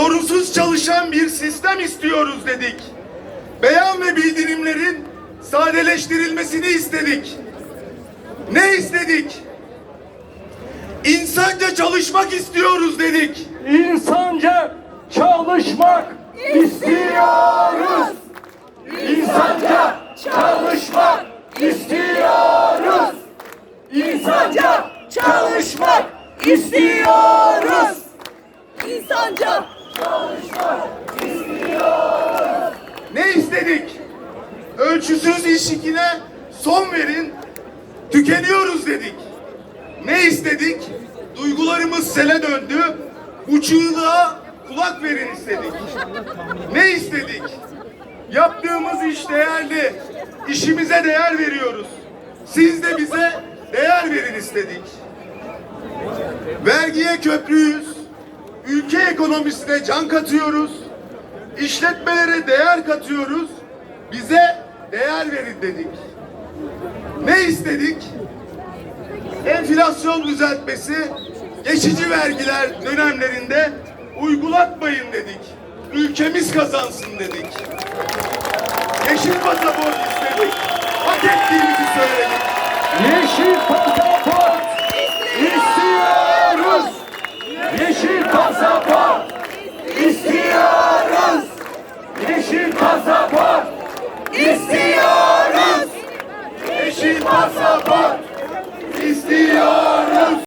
sorunsuz çalışan bir sistem istiyoruz dedik. Beyan ve bildirimlerin sadeleştirilmesini istedik. Ne istedik? İnsanca çalışmak istiyoruz dedik. İnsanca çalışmak istiyoruz. İnsanca çalışmak istiyoruz. İnsanca çalışmak istiyoruz. İnsanca Ne istedik? Ölçüsüz iş yüküne son verin. Tükeniyoruz dedik. Ne istedik? Duygularımız sele döndü. Bu çığlığa kulak verin istedik. Ne istedik? Yaptığımız iş değerli. İşimize değer veriyoruz. Siz de bize değer verin istedik. Vergiye köprüyüz. Ülke ekonomisine can katıyoruz. İşletmelere değer katıyoruz. Bize değer verin dedik. Ne istedik? Enflasyon düzeltmesi geçici vergiler dönemlerinde uygulatmayın dedik. Ülkemiz kazansın dedik. Yeşil pasaport istedik. Hak ettiğimizi söyledik. Bravo!